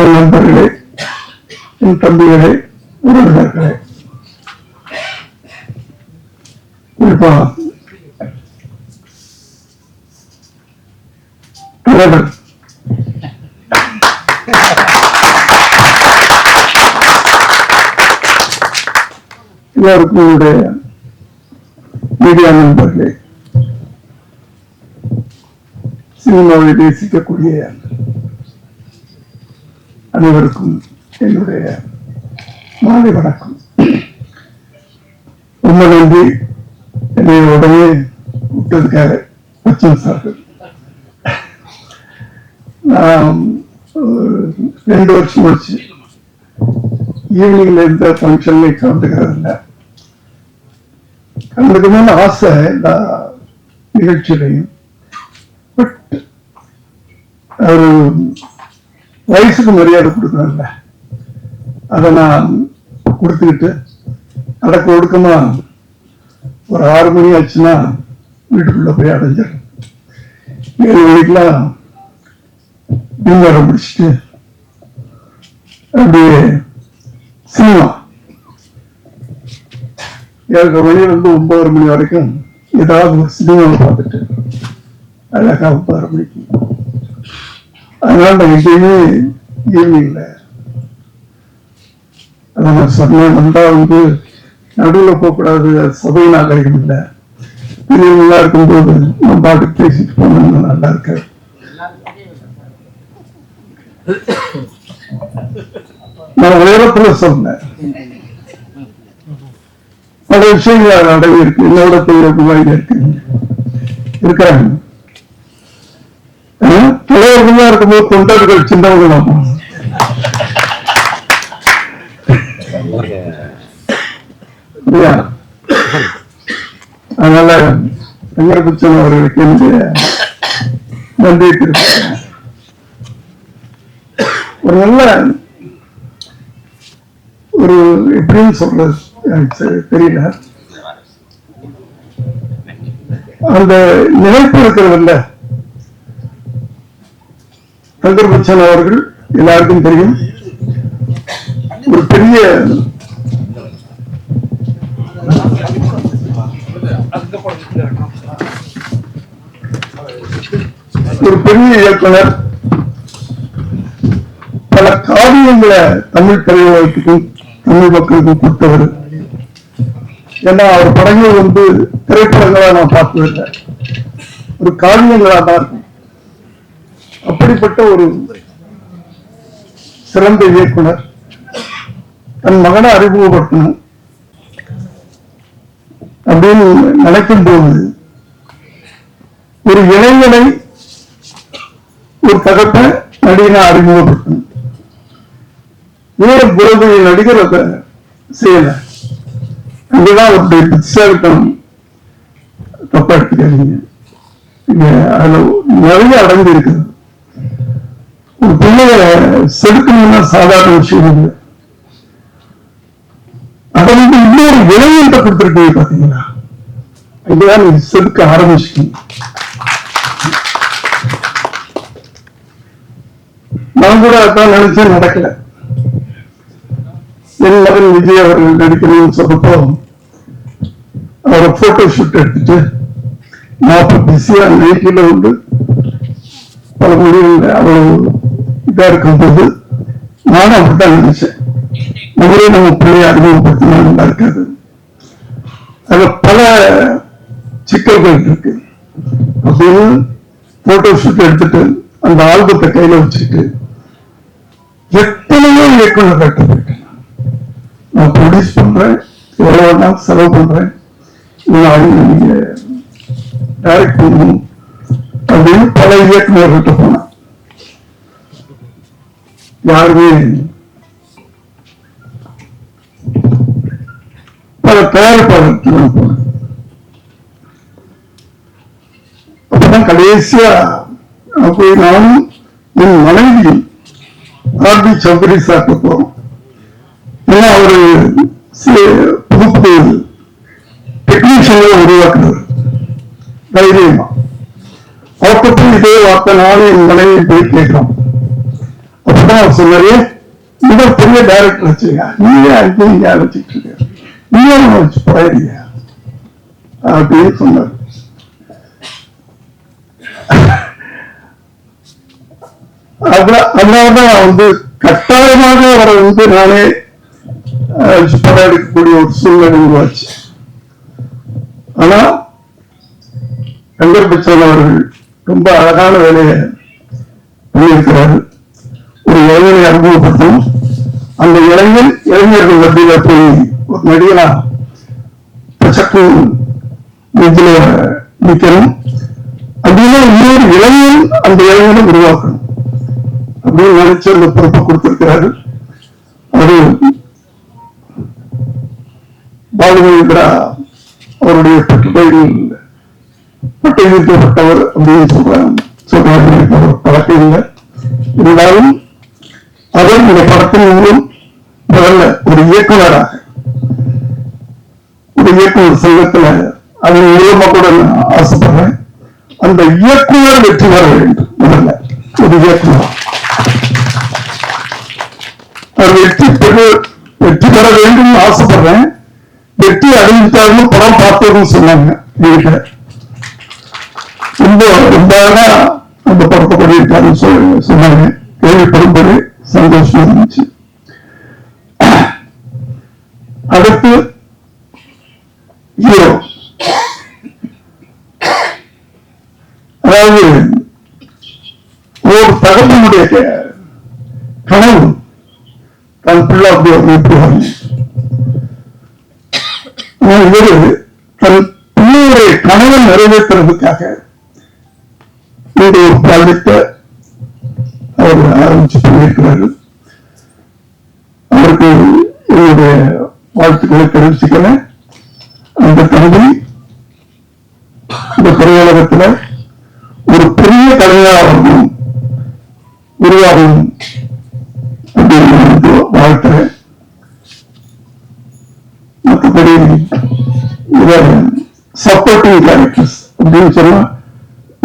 என் நண்பர்களே என் தம்பிகளே உறவினர்களே. குறிப்பா தலைவர். எல்லாருக்கும் என்னுடைய மீடியா நண்பர்களே சினிமாவை நேசிக்கக்கூடிய அனைவருக்கும் என்னுடைய மாலை வணக்கம். ரொம்ப நன்றி. என்னை உடனே விட்டதுக்காக பச்சன் சார்கள் நான் ரெண்டு வருஷம் வச்சு ஈவினிங்ல இருந்த ஃபங்க்ஷன்ல கலந்துக்கிறது இல்லை கலந்துக்கணும்னு ஆசை எல்லா நிகழ்ச்சியிலையும். பட் ஒரு வயசுக்கு மரியாதை கொடுக்கணும்ல. அதை நான் கொடுத்துக்கிட்டு அடக்க ஒடுக்கமா ஒரு ஆறு மணி ஆச்சுன்னா வீட்டுக்குள்ள போய் அடைஞ்சிடும் ஏழு மணிக்கெல்லாம் மின்வாரம் முடிச்சுட்டு அப்படியே சினிமா. ஏழரை மணிலிருந்து ஒன்பது மணி வரைக்கும் ஏதாவது ஒரு சினிமாவை பார்த்துட்டு அழகா ஒன்பது மணிக்கு அதனால நான் எங்கேயுமே ஈவினிங்ல அதான் நான் சொன்னேன் வந்தா வந்து நடுவில் போகக்கூடாது சபை நாகரிகம் இல்லை. பெரியவங்களா இருக்கும்போது நம்ம பாட்டுக்கு பேசிட்டு போனோம்னா நல்லா இருக்காது நான் உயரத்துல சொன்னேன். பல விஷயங்கள் அடங்கி இருக்கு என்னோட பெரிய இருக்கு. இருக்கிறாங்க. தலைவர்களா இருக்கும்போது தொண்டர்கள் சின்னவர்கள் அதனால வெங்கடபுச்சன் அவர்களுக்கு என்னுடைய நன்றியை தெரிவிக்கிறேன். ஒரு நல்ல ஒரு எப்படின்னு சொல்றது எனக்கு தெரியல. அந்த நினைப்பு இருக்கிறது சங்கர் பச்சன் அவர்கள் எல்லாருக்கும் தெரியும். ஒரு பெரிய ஒரு பெரிய இயக்குனர் பல காவியங்களை தமிழ் திரையுலகத்துக்கும் தமிழ் மக்களுக்கும் கொடுத்தவர். ஏன்னா அவர் படங்கள் வந்து திரைப்படங்களா நான் பார்த்ததில்லை ஒரு காவியங்களா தான் இருக்கும். அப்படிப்பட்ட ஒரு சிறந்த இயக்குனர் தன் மகனை அறிமுகப்படுத்தணும் அப்படின்னு நினைக்கும் போது ஒரு இளைஞனை ஒரு தகப்ப நடிகனை அறிமுகப்படுத்தணும். இவர் குழந்தையை நடிகர் அதை செய்யல. அங்கதான் அவருடைய புத்திசாலித்தனம் தப்பா எடுத்துக்காதீங்க. அதுல நிறைய அடங்கி இருக்குது ஒரு பிள்ளைய செதுக்கணும்னா சாதாரண விஷயம் இல்லை. அதை வந்து இன்னொரு இளைஞன்ட்ட கொடுத்துருக்கீங்க பாத்தீங்களா இதுதான் நீங்க செதுக்க ஆரம்பிச்சிட்டீங்க. நான் கூட அதான் நினைச்சேன் நடக்கல. என் மகன் விஜய் அவர்கள் நடிக்கணும்னு சொன்னப்போ அவரை போட்டோ ஷூட் எடுத்துட்டு நான் இப்ப பிஸியா நைட்டில வந்து பல மொழிகள் அவ்வளவு இதா இருக்கும்போது நானும் அப்படித்தான் நினைச்சேன். நம்மளே நம்ம பிள்ளைய அனுபவப்படுத்தணும் நல்லா இருக்காது. அதுல பல சிக்கல்கள் இருக்கு. அப்போது போட்டோ ஷூட் எடுத்துட்டு அந்த ஆல்பத்தை கையில வச்சுட்டு எத்தனையோ இயக்குநர்கள்ட்ட நான் ப்ரொடியூஸ் பண்றேன் எவ்வளவு வேணாலும் செலவு பண்றேன். இதனால நீங்க டைரக்ட் பண்ணணும் அப்படின்னு பல இயக்குநர்கள்ட்ட போனேன். யாருமே பல தயாரிப்பாளர் அப்பதான் கடைசியா போய் நானும் என் மனைவியும் ஆர்பி சௌத்ரி சாப்பிட்டு போறோம். ஏன்னா அவரு புதுப்பு புது புது டெக்னீஷியனை தைரியமா. அவர்கிட்ட இதே வார்த்தை நானும் என் மனைவி போய் கேட்கிறோம். அப்பதான் சொன்னாரு இதை பெரிய டைரக்டர் வச்சுங்க நீங்க அழைச்சிட்டு இருக்க. நீங்க வச்சு போயிடுங்க அப்படின்னு சொன்னார். அதனாலதான் வந்து கட்டாயமாக அவரை வந்து நானே படம் எடுக்கக்கூடிய ஒரு சூழ்நிலை உருவாச்சு. ஆனா வெங்கட் பச்சன் அவர்கள் ரொம்ப அழகான வேலையை பண்ணியிருக்கிறாரு. ஒரு இளைஞனை அறிமுகப்படுத்தணும் அந்த இளைஞர் இளைஞர்கள் மத்தியில போய் ஒரு நடிகனா பச்சக்கு நெஞ்சில நிக்கணும் அப்படின்னா இன்னொரு இளைஞன் அந்த இளைஞனை உருவாக்கணும். அப்படின்னு நினைச்சு அந்த பொறுப்பை கொடுத்திருக்கிறாரு அது பாலுமகேந்திரா அவருடைய பட்டுப்பயிரில் பட்டியலிட்டப்பட்டவர் அப்படின்னு சொல்றாங்க. சொல்றாங்க. எனக்கு பழக்கம் இல்லை. இருந்தாலும் அவர் இந்த படத்தின் மூலம் முதல்ல ஒரு இயக்குநராக ஒரு இயக்குநர் சங்கத்துல அதன் மூலமா கூட நான் ஆசைப்படுறேன் அந்த இயக்குனர் வெற்றி பெற வேண்டும். முதல்ல ஒரு இயக்குனர். வெற்றி பெற வெற்றி பெற வேண்டும் ஆசைப்படுறேன் வெற்றி அடைஞ்சிட்டாருன்னு படம் பார்த்ததுன்னு சொன்னாங்க வீட்டுல ரொம்ப ரொம்ப அந்த படத்தை பண்ணியிருக்காருன்னு சொன்னாங்க. சொன்னாங்க கேள்விப்படும்போது சந்தோஷமா இருந்துச்சு அடுத்து ஹீரோ. அதாவது ஒரு தகவலுடைய கனவு தன் பிள்ளை அப்படி அமைப்புவாங்க இவரு தன் பிள்ளையுடைய கனவை நிறைவேற்றுறதுக்காக இந்த ஒரு ப்ராஜெக்ட அவர் சொல்லியிருக்கிறார்கள் அவருக்கு என்னுடைய வாழ்த்துக்களை தெரிவிச்சுக்கிறேன். அந்த தம்பி இந்த திரையுலகத்தில் ஒரு பெரிய தலைவராகவும் உருவாகவும் வாழ்த்துறேன். மற்றபடி சப்போர்ட்டிங் கேரக்டர்ஸ் அப்படின்னு சொன்னா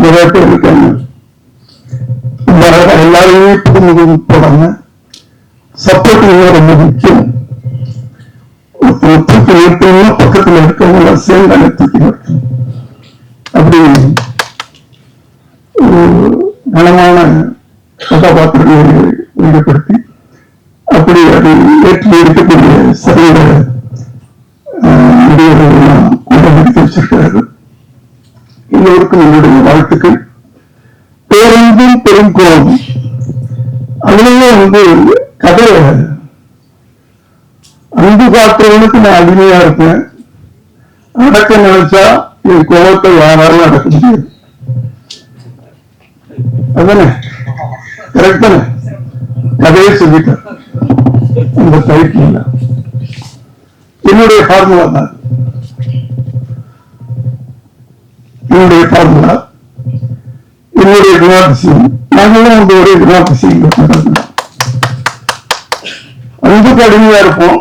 நிறைய பேர் இருக்காங்க. எல்லாருமே புதுமுகம் போடாம சப்போர்ட்டிங் ரொம்ப முக்கியம். ஒருத்தர் தூக்கி நிறுத்தணும்னா பக்கத்துல இருக்கவங்க சேர்ந்து அதை தூக்கி நிறுத்தணும். அப்படி ஒரு கனமான கதாபாத்திரங்களை ஈடுபடுத்தி அப்படி அது ஏற்றி இருக்கக்கூடிய சிறந்த ஆஹ், கூட முடித்து வச்சிருக்கிறாரு எல்லோருக்கும் என்னுடைய வாழ்த்துக்கள். பேரன்பும் பெருங்கோம் அதுலயே வந்து கதை அன்பு காட்டுறவனுக்கு நான் அடிமையா இருப்பேன். அடக்க நினைச்சா என் கோபத்தை யாராலும் அடக்க முடியாது அதானே? கரெக்ட் தானே? கதையை சொல்லிட்டேன். அந்த டைட்டில் என்னுடைய ஃபார்முலா தான் என்னுடைய ஃபார்முலா என்னுடைய குணாதிசயம். நாங்களும் வந்து ஒரே குணாதிசயம் ரொம்ப கடுமையா இருப்போம்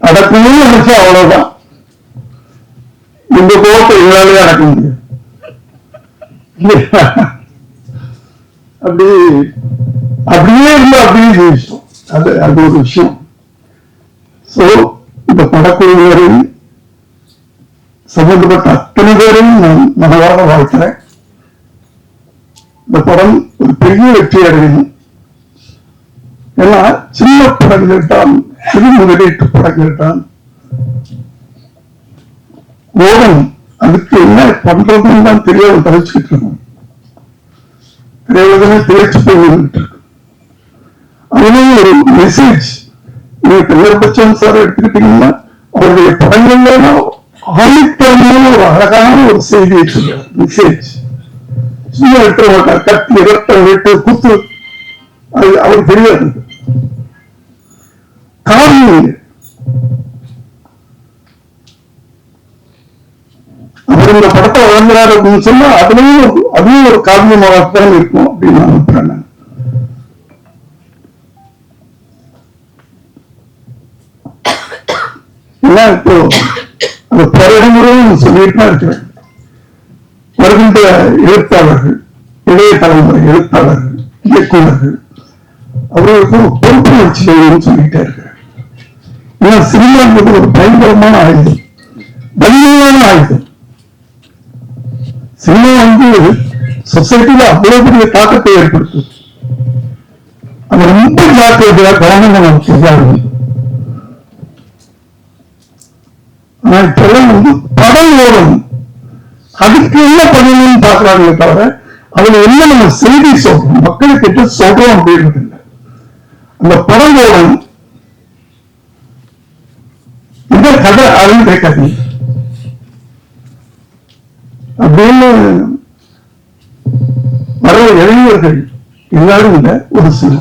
நடக்கணும்னு நினைச்சா அவ்வளவுதான். இந்த கோபத்தை எங்களாலே நடக்க முடியாது. அப்படி அப்படியே இருந்து அப்படியே ஜெயிச்சோம் அது அது ஒரு விஷயம். சோ இந்த படக்குழுவினரையும் சம்பந்தப்பட்ட அத்தனை பேரையும் நான் மனதாக வாழ்த்துறேன். இந்த படம் ஒரு பெரிய வெற்றி அடையணும். ஏன்னா சின்ன படங்கள் தான் சிறு முதலீட்டு படங்கள் தான் ஓடும். அதுக்கு என்ன பண்றதுன்னு தான் தெரியாம தலைச்சுக்கிட்டு இருக்கோம். திரையுலகமே திரைச்சு போய்கிட்டு இருக்கு. ஒரு மெசேஜ் நீங்க பெயர் சார் எடுத்துக்கிட்டீங்கன்னா அவருடைய படங்கள்ல ஆணித்தரமான ஒரு அழகான ஒரு செய்தி மெசேஜ் சும்மா விட்டுற மாட்டார். கத்தி இரத்தம் வெட்டு குத்து. அது அவருக்கு தெரியாது. காரணம் அவர் இந்த படத்தை வழங்குறாரு அப்படின்னு சொன்னா அதுலயும் அதுவும் ஒரு காரணமாகத்தான் இருக்கும் அப்படின்னு நான் நம்புறேன் நான். ஏன்னா இப்போ அந்த பரடமுறையும் சொல்லிட்டு தான் இருக்கிறேன் வருகின்ற எழுத்தாளர்கள் இளைய தலைமுறை எழுத்தாளர்கள் இயக்குநர்கள் அவர்களுக்கு ஒரு பொறுப்பு வச்சு செய்யணும்னு சொல்லிட்டே ஏன்னா சினிமா என்பது ஒரு பயங்கரமான ஆயுதம். வலிமையான ஆயுதம். சினிமா வந்து சொசைட்டியில அவ்வளவு பெரிய தாக்கத்தை ஏற்படுத்தும். அது ரொம்ப ஜாக்கிரதையா கவனம் நம்ம செய்யாது ஆனா இப்பெல்லாம் வந்து படம் ஓடும். அதுக்கு என்ன பண்ணணும்னு பாக்குறாங்களே தவிர அதுல என்ன நம்ம செய்தி சொல்றோம் மக்களுக்கு என்ன சொல்றோம் அப்படின்றது இல்லை. அந்த படம் ஓடும். இந்த கதை அதுவும் கேட்காது அப்படின்னு வர இளைஞர்கள் எல்லாரும் இல்ல ஒரு சில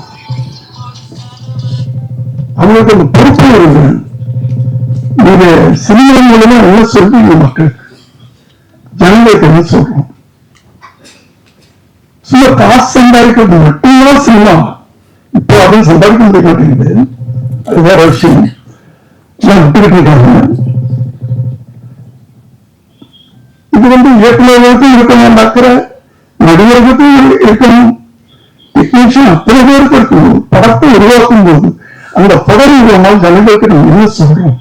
அவங்களுக்கு அந்த பொறுப்பு இருக்கு நீங்க சினிமா மூலமா என்ன சொல்றீங்க மக்களுக்கு ஜனங்களுக்கு என்ன சொல்றோம்? சும்மா காசு சம்பாதிக்கிறது மட்டும்தான் சினிமா. இப்போ அப்படின்னு சம்பாதிக்க முடிய மாட்டேங்குது அது வேற விஷயம். விட்டுக்கிட்டு இருக்காங்க இது வந்து இயக்குநர்களுக்கும் இருக்கணும் அக்கறை நடிகர்களுக்கும் இருக்கணும். டெக்னீஷியன் அத்தனை பேருக்கு இருக்கணும் படத்தை உருவாக்கும் போது அந்த படம் மூலமாக ஜனங்களுக்கு நம்ம என்ன சொல்றோம்?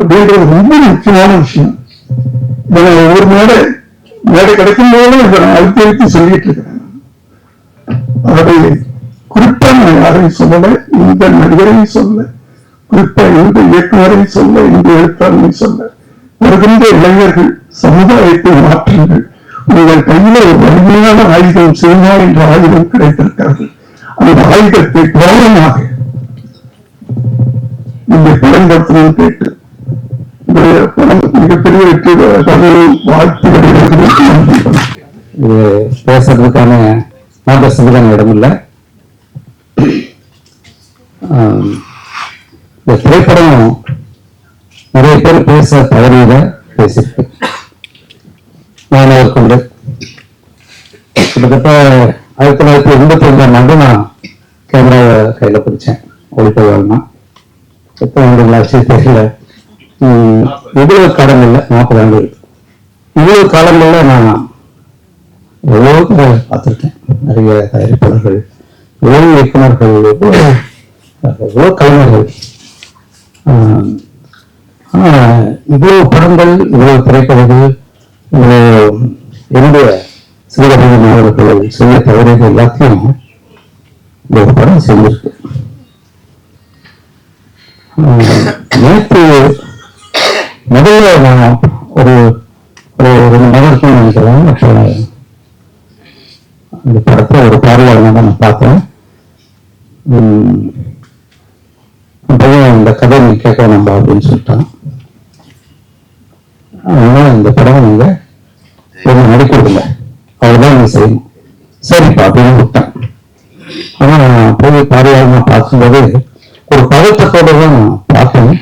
அப்படின்றது ரொம்ப முக்கியமான விஷயம். இதை நான் ஒவ்வொரு மேடை மேடை கிடைக்கும் போதும் இதை நான் அழுத்தி அழுத்தி சொல்லிட்டு இருக்கிறேன். அதை குறிப்பா நான் யாரையும் சொல்லல? இந்த நடிகரையும் சொல்ல குறிப்பா இந்த இயக்குநரை சொல்ல இந்த எழுத்தாளரை சொல்ல வருகின்ற இளைஞர்கள் சமுதாயத்தை மாற்றுங்கள். உங்கள் கையில ஒரு வலிமையான ஆயுதம் சினிமா என்ற ஆயுதம் கிடைத்திருக்கிறது. அந்த ஆயுதத்தை கௌரவமாக நீங்கள் பயன்படுத்தணும் கேட்டு இந்த படம் மிகப்பெரிய வெற்றி வாழ்த்து வருகிறது பேசுறதுக்கான நான் பேசுறதுக்கான இடம் இல்லை இந்த திரைப்படம் நிறைய பேர் பேச தவறியத பேசியிருக்கு. நான் கொண்டு. கிட்டத்தட்ட ஆயிரத்தி தொள்ளாயிரத்தி எண்பத்தி ஒன்றாம் ஆண்டு நான் கேமராவை கையில பிடிச்சேன். ஒளிப்பதிவாளனா எப்போ ஆண்டுகளாச்சு தெரியல. இவ்வளவு காலங்களில் நாற்பது ஆண்டு இருக்கு. இவ்வளவு காலங்களில் நான் எவ்வளோ பார்த்துருக்கேன். நிறைய தயாரிப்பாளர்கள் எவ்வளவு இயக்குநர்கள் எவ்வளோ எவ்வளவு கலைஞர்கள்? ஆஹ், இவ்வளோ இவ்வளவு படங்கள் இவ்வளோ திரைப்படங்கள் இவ்வளோ என்னுடைய சிறுகதை மாணவர்கள் செய்ய தவறுகள் எல்லாத்தையும் இந்த ஒரு படம் செஞ்சிருக்கு நேற்று முதல்ல நான் அப்படின்னு சொல்லிட்டான். அதனால இந்த படம் நீங்க என்ன நடிக்கிறதில்ல. அவ்வளவுதான் நீங்க செய்யணும். சரிப்பா அப்படின்னு விட்டேன். ஆனா போய் பார்வையாளர் பார்க்கும்போது ஒரு பதட்டத்தோட தான் பார்த்தேன்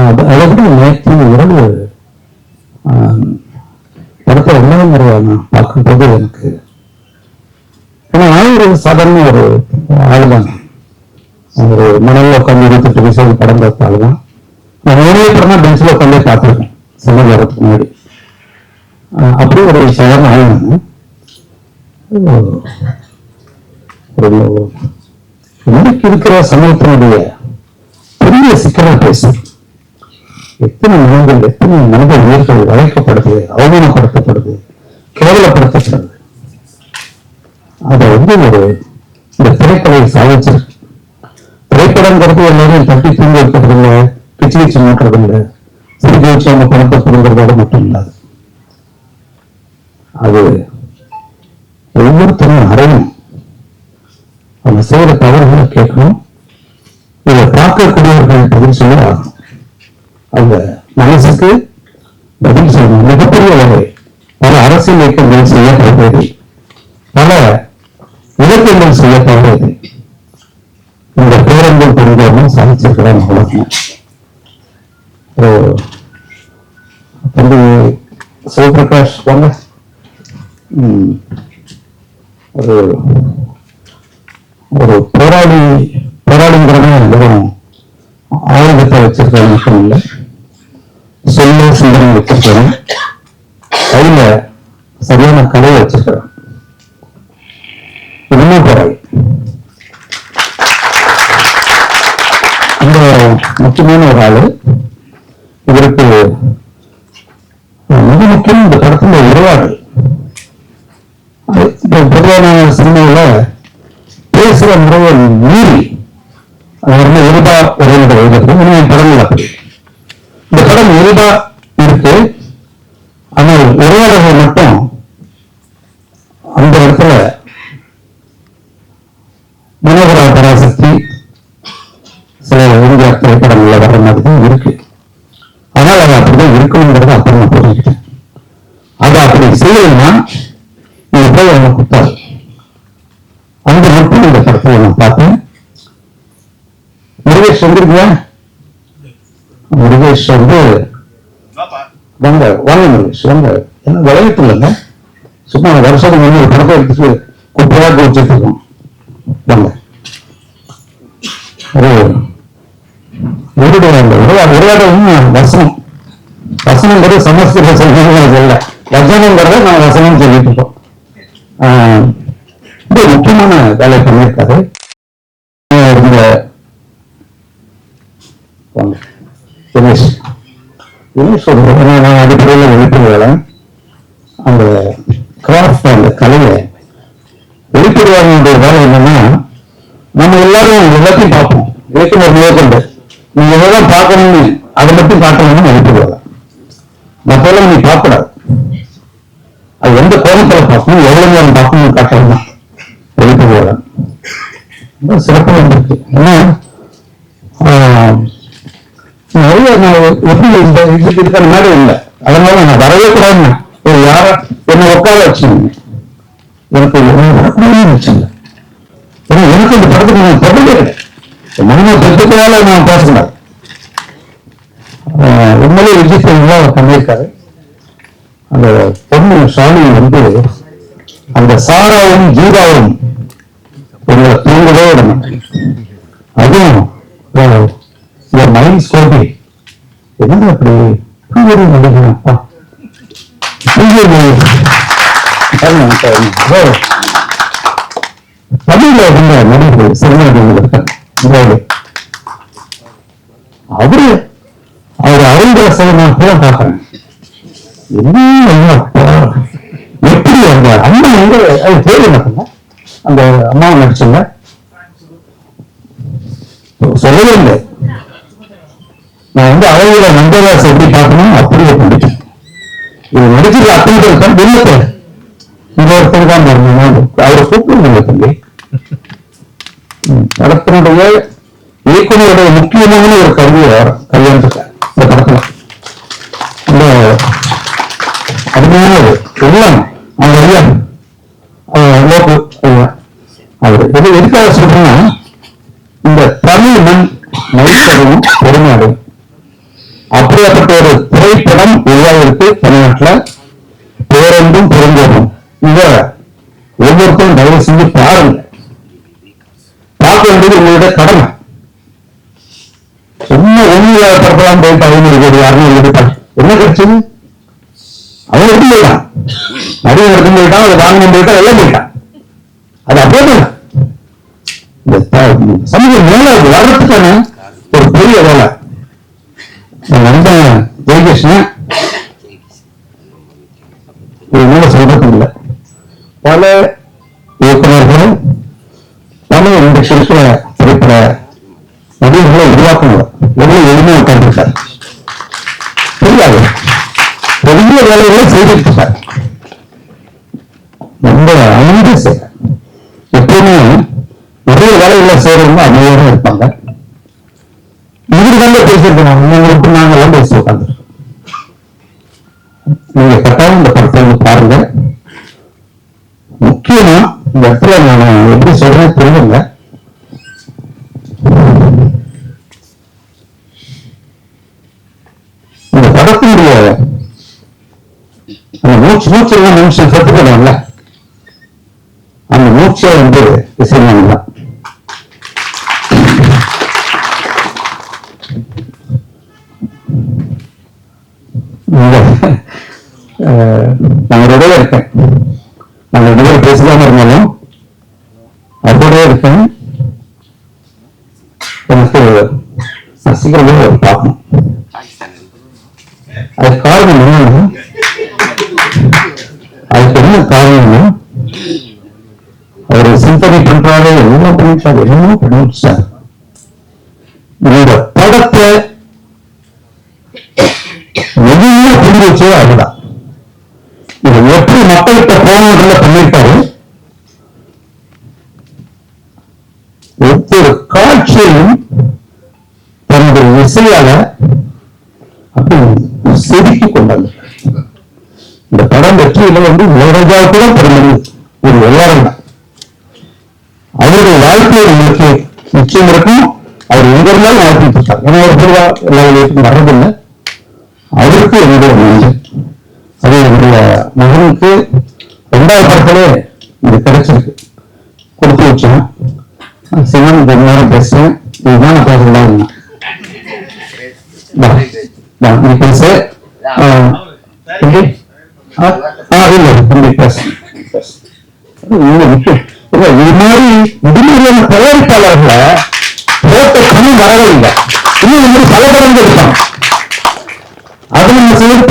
அது- அதை விட நேற்று இரவு படத்தை ரெண்டாவது முறையாக நான் பார்க்கும்போது எனக்கு ஏன்னா நான் சாதாரண ஒரு ஆள் தான் ஒரு மணல்ல உட்காந்து இருபத்தெட்டு வயசு படம் பார்த்தாலும் தான் நான் நேரே படமா பெஞ்சில் உட்காந்தே பார்த்துருக்கேன் சில வரதுக்கு முன்னாடி. அப்படி ஒரு விஷயம் ஆள் இன்னைக்கு இருக்கிற சமூகத்தினுடைய பெரிய சிக்கலாக பேசுறேன் எத்தனை மனங்கள் எத்தனை மனித உயிர்கள் வளைக்கப்படுது அவமானப்படுத்தப்படுது கேவலப்படுத்தப்படுது. அதை வந்து ஒரு இந்த திரைக்கலையை சாதிச்சிருக்கு. திரைப்படங்கிறது எல்லாரும் தட்டி தூங்க வைக்கிறது இல்லை கிச்சு கிச்சு இல்லை. சிரிக்க வச்சு அவங்க பணத்தை கொடுக்கறதோட மட்டும் இல்லாது அது. ஒவ்வொருத்தரும் அறையும் அவங்க செய்யற தவறுகளை கேட்கணும். இதை பார்க்கக்கூடியவர்கள் பதில் சொல்ல ஆகணும் அவங்க மனசுக்கு பதில் சொல்லணும். மிகப்பெரிய வகை பல அரசியல் இயக்கங்கள் செய்ய தவறியது பல இலக்கியங்கள் செய்ய தவறியது இந்த பேரங்கள் புரிந்தவர்கள் சாதிச்சிருக்கலாம் தம்பி சிவபிரகாஷ் வாங்க. ஒரு ஒரு போராளி போராளிங்கிறவன் எவ்வளவு ஆயுதத்தை வச்சிருக்கிறவன் மட்டும் இல்லை சொல்ல சிந்தனை வச்சிருக்கிறவன் கையில சரியான கலையை வச்சிருக்கிறவன் முக்கியமான ஒரு ஆளு இவருக்கு மிக முக்கியம் இந்த படத்துல உருவாடல் அது இப்போ பொதுவான சினிமாவில் பேசுகிற முறையை மீறி அது ரொம்ப இயல்பா உரையாட எழுதுறது இன்னும் படங்கள் அப்படி இந்த படம் இயல்பா இருக்கு ஆனால் உரையாடல்கள் மட்டும் அந்த இடத்துல மனோகர பராசக்தி சில இந்திய திரைப்படங்கள்ல வர மாதிரி தான் இருக்கு. ஆனால் அது அப்படிதான் இருக்கணுங்கிறத அப்புறம் நான் புரிஞ்சுக்கிட்டேன் அது அப்படி செய்யலைன்னா இது போய் அவங்க குத்தாது அந்த மட்டும் இந்த படத்துல நான் பார்த்தேன். முருகேஷ் வந்திருக்கியா? முருகேஷ் வந்து வாங்க வாங்க முருகேஷ் வாங்க ஏன்னா விளையாட்டு இல்லைங்க சும்மா வந்து ஒரு படத்தை எடுத்துட்டு குப்பையாக வச்சுட்டு இருக்கோம். வாங்க. ஒரு உருடைய அந்த உரையாட உரையாடவும் வசனம் வசனங்கிறது சமஸ்கிருத சொல்லுங்க இல்ல வசனங்கிறத நான் வசனம் சொல்லிட்டு இருக்கோம். ஆஹ் முக்கியமான வேலை பண்ணியிருக்காரு. ஆஹ் இந்த வாங்க. தினேஷ். தினேஷ் ஒரு நான் அடிப்படையில் வெளிப்பு அந்த கிராஃப்ட் அந்த கலையை வெளிப்படுவாங்களுடைய வேலை என்னன்னா நம்ம எல்லாரும் எல்லாத்தையும் பார்ப்போம். இயக்குனர் முதற்கொண்டு நீ எதெல்லாம் பார்க்கணும்னு அதை மட்டும் காட்டணும்னு வெளிப்படுவாங்க மற்றெல்லாம் நீ பார்க்கக்கூடாது. அது எந்த கோணத்துல பார்க்கணும் எவ்வளவு நேரம் பார்க்கணும்னு காட்டணும் தான் வெளிப்படுவாங்க ரொம்ப சிறப்பாக இருந்திருக்கு. ஏன்னா நிறைய நான் எப்படி இந்த இதுக்கு இருக்கிற மாதிரி இல்லை. அதனால நான் வரவே கூடாதுன்னு ஒரு யார என்னை உட்கார வச்சுங்க எனக்கு வரக்கூடாதுன்னு வச்சுங்க ஏன்னா எனக்கு இந்த படத்துக்கு நான் தொடர்பே கிடையாது. மனித பெற்றுக்களால நான் பேசக்கூடாது உண்மையிலே விஜய் அவர் பண்ணியிருக்காரு. அந்த பொண்ணு சாமி வந்து அந்த சாராவும் ஜீவாவும் உங்களை தூங்கவே விடணும் மாட்டேன் அதுவும் மைண்ட் சோபி என்ன அப்படி? தூங்கவே மாட்டேங்கிறேன் தமிழ்ல இருந்த நடிகர் சிறுநாடுகள் இருக்காரு அவரு அவர் பார்க்கிறேன் எப்படி அந்த அம்மா வந்து அது அந்த அம்மாவை சொல்லவே இல்லை. நான் வந்து அழகில நந்ததாஸ் எப்படி பார்க்கணும் அப்படியே பண்ணிட்டேன். இது நடிச்சது அத்தனை வெளியே இந்த ஒருத்தர் தான் கூப்பிடுங்க தம்பி. படத்தினுடைய இயக்குனருடைய முக்கியமான ஒரு கருவியை கையாண்டுட்டார் இந்த படத்துல. இந்த அருமையான ஒரு எல்லாம் அவங்க ஐயா அவர் எது எதுக்காக சொல்றேன்னா இந்த தமிழ் மண் மதிப்பதும் பெருநாடு அப்படியாப்பட்ட ஒரு திரைப்படம் உருவாகிருக்கு தமிழ்நாட்டுல. பேரன்பும் பெருந்தோறும் இந்த சும்மா ஒண்ணு படத்தெல்லாம் போயிட்டு ஐநூறு கோடி அறுநூறு கோடி என்ன கிடைச்சது அவன் எடுத்து போயிட்டான். நடிகர் எடுத்து போயிட்டான் அதை வாங்கணும் போயிட்டான் எல்லாம் போயிட்டான். அது அப்படியே தான். இந்த சமூகம் மேல வர்றதுக்கான ஒரு பெரிய வேலை. நண்பன் ஜெயகிருஷ்ணன் இது மேல சொல்றது இல்லை. பல இயக்குநர்களும் பல இந்த இருக்கிற திரைப்பட நடிகர்களை உருவாக்கணும். எவ்வளவு எளிமையா உட்கார்ந்துருக்கார் பெரிய வேலைகளை செய்துட்டு இருக்கார் ரொம்ப அமைதி செய்ய எப்பவுமே நிறைய வேலைகளை செய்யறவங்க அமைதியாக இருப்பாங்க. இவரு தாங்க உங்களுக்கு நாங்க. எல்லாம் பேசி உட்காந்து நீங்க கட்டாயம் இந்த படத்தை வந்து பாருங்க. முக்கியமா இந்த இடத்துல நான் எப்படி சொல்றேன் தெரியுங்க இந்த படத்தினுடைய அந்த மூச்சு மூச்சு நிமிஷம் செத்துக்கணும்ல அந்த மூச்சே வந்து இசைஞானம் தான் நான் ஒரு இருக்கேன். நான் ரெண்டு பேரும் பேசிக்காம இருந்தாலும் அவரோடய இருக்கேன். என்ன காரணம்னா அவர் சிந்தனை பண்றாரு எல்லாம் பண்ணிட்டாரு? என்னமோ பண்ணி வச்சாரு இந்த படத்தை எதுவுமே புரிஞ்சு வச்சது அதுதான் இது எப்படி மக்கள்கிட்ட போகணுன்றத பண்ணிருக்காரு ஒவ்வொரு காட்சியையும் தன்னுடைய இசையால அப்படி செதுக்கி கொண்டாங்க இந்த படம் வெற்றியில வந்து இளையராஜாவுக்கு தான் பிறந்தது ஒரு விவகாரம் தான் அவருடைய வாழ்க்கை உங்களுக்கு நிச்சயம் இருக்கும் அவர் எங்க இருந்தாலும் வாழ்க்கை இருக்கார் ஏன்னா ஒரு பொருளா எல்லா வழியும் வர்றதில்லை. அவருக்கு என்னுடைய நன்றி. அது என்னுடைய மகனுக்கு ரெண்டாவது படத்திலே இது கிடைச்சிருக்கு. கொடுத்து வச்சேன். சிவன் இந்த நேரம் பேசுறேன் இதுதான் நான் பேசலாம் நீ பேசு ஆ, தம்பி? ஆ, ஆ, இல்ல தம்பி பேசு பேசு. இல்ல, நிக்கு. இல்ல, இது மாதிரி இதுமாதிரியான தயாரிப்பாளர்களை போட்ட பணம் வரவே இல்லை இன்னும் இந்த மாதிரி பல படங்கள் இருக்காங்க. அது நம்ம செய்து